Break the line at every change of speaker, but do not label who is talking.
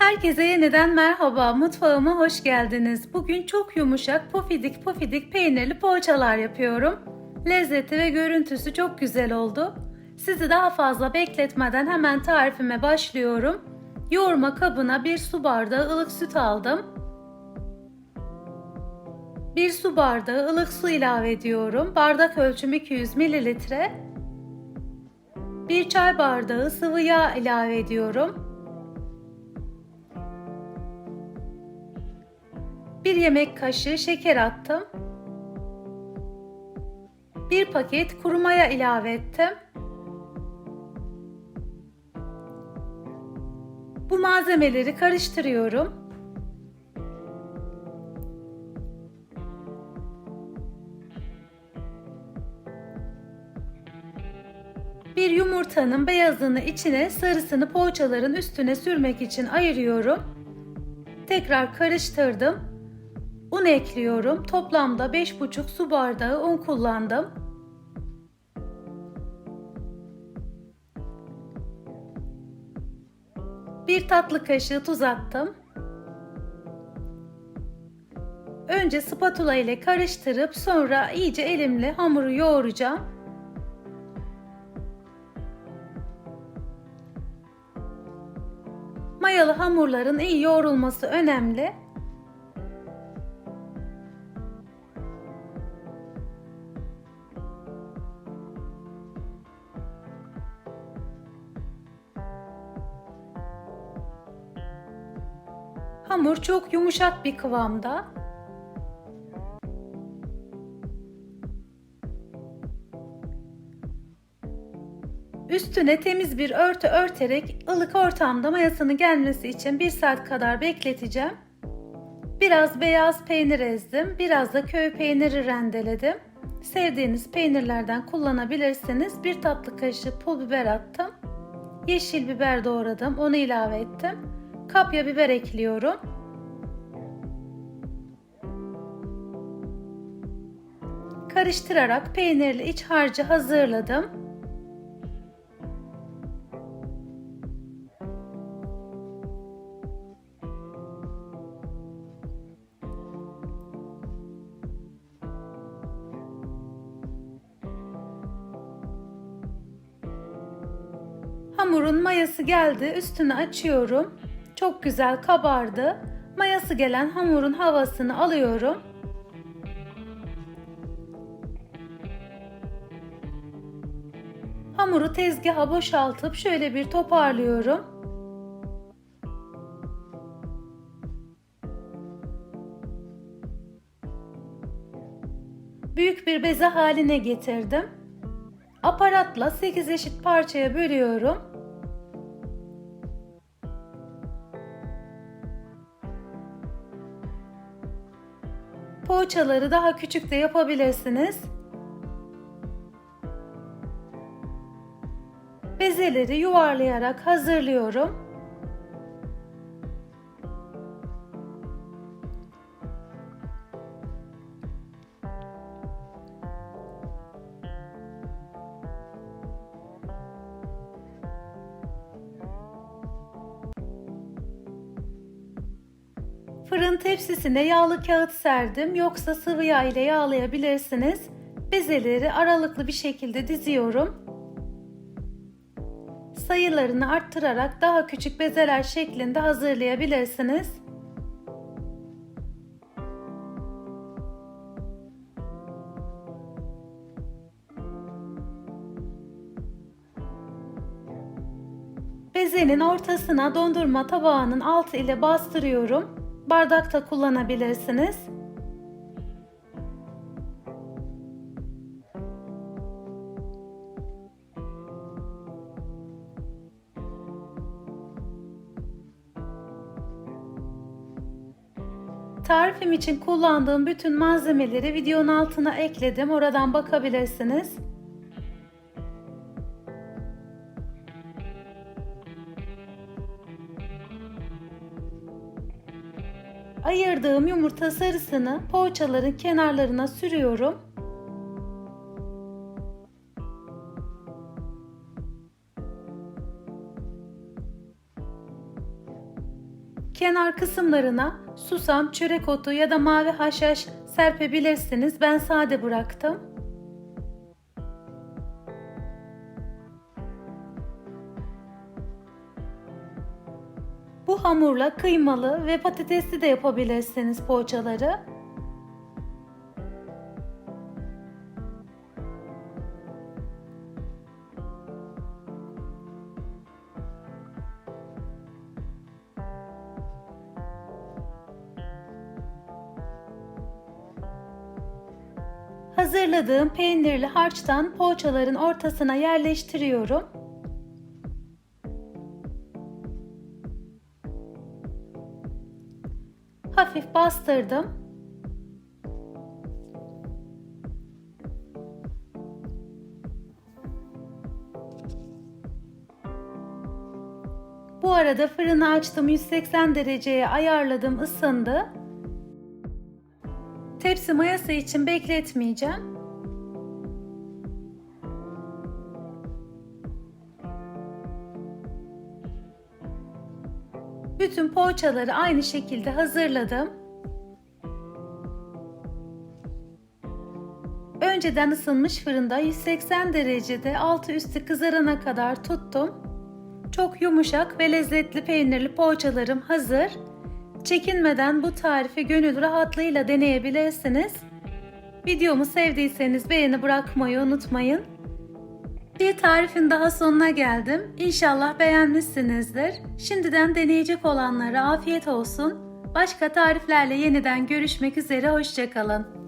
Herkese yeniden merhaba. Mutfağıma hoş geldiniz. Bugün çok yumuşak pofidik pofidik peynirli poğaçalar yapıyorum. Lezzeti ve görüntüsü çok güzel oldu. Sizi daha fazla bekletmeden hemen tarifime başlıyorum. Yoğurma kabına bir su bardağı ılık süt aldım. Bir su bardağı ılık su ilave ediyorum. Bardak ölçüm 200 mililitre. Bir çay bardağı sıvı yağ ilave ediyorum. Yemek kaşığı şeker attım. 1 paket kuru maya ilave ettim. Bu malzemeleri karıştırıyorum. Bir yumurtanın beyazını içine, sarısını poğaçaların üstüne sürmek için ayırıyorum. Tekrar karıştırdım. Un ekliyorum. Toplamda 5,5 su bardağı un kullandım. Bir tatlı kaşığı tuz attım. Önce spatula ile karıştırıp sonra iyice elimle hamuru yoğuracağım. Mayalı hamurların iyi yoğrulması önemli. Hamur çok yumuşak bir kıvamda. Üstüne temiz bir örtü örterek ılık ortamda mayasının gelmesi için 1 saat kadar bekleteceğim. Biraz beyaz peynir ezdim, biraz da köy peyniri rendeledim. Sevdiğiniz peynirlerden kullanabilirsiniz. Bir tatlı kaşığı pul biber attım. Yeşil biber doğradım, onu ilave ettim. Kapya biber ekliyorum. Karıştırarak peynirli iç harcı hazırladım. Hamurun mayası geldi. Üstünü açıyorum. Çok güzel kabardı. Mayası gelen hamurun havasını alıyorum. Hamuru tezgaha boşaltıp şöyle bir toparlıyorum. Büyük bir beze haline getirdim. Aparatla 8 eşit parçaya bölüyorum. Poğaçaları daha küçük de yapabilirsiniz. Bezeleri yuvarlayarak hazırlıyorum. Fırın tepsisine yağlı kağıt serdim. Yoksa sıvı yağ ile yağlayabilirsiniz. Bezeleri aralıklı bir şekilde diziyorum. Sayılarını arttırarak daha küçük bezeler şeklinde hazırlayabilirsiniz. Bezenin ortasına dondurma tabağının altı ile bastırıyorum. Bardakta kullanabilirsiniz. Tarifim için kullandığım bütün malzemeleri videonun altına ekledim. Oradan bakabilirsiniz. Ayırdığım yumurta sarısını poğaçaların kenarlarına sürüyorum. kenar kısımlarına susam, çörek otu ya da mavi haşhaş serpebilirsiniz. Ben sade bıraktım. Bu hamurla kıymalı ve patatesli de yapabilirsiniz poğaçaları. Hazırladığım peynirli harçtan poğaçaların ortasına yerleştiriyorum. Hafif bastırdım. Bu arada fırını açtım 180 dereceye ayarladım ısındı. Tepsi mayası için bekletmeyeceğim. Bütün poğaçaları aynı şekilde hazırladım. Önceden ısınmış fırında 180 derecede altı üstü kızarana kadar tuttum. Çok yumuşak ve lezzetli peynirli poğaçalarım hazır. Çekinmeden bu tarifi gönül rahatlığıyla deneyebilirsiniz. Videomu sevdiyseniz beğeni bırakmayı unutmayın. Bir tarifin daha sonuna geldim. İnşallah beğenmişsinizdir. Şimdiden deneyecek olanlara afiyet olsun. Başka tariflerle yeniden görüşmek üzere. Hoşçakalın.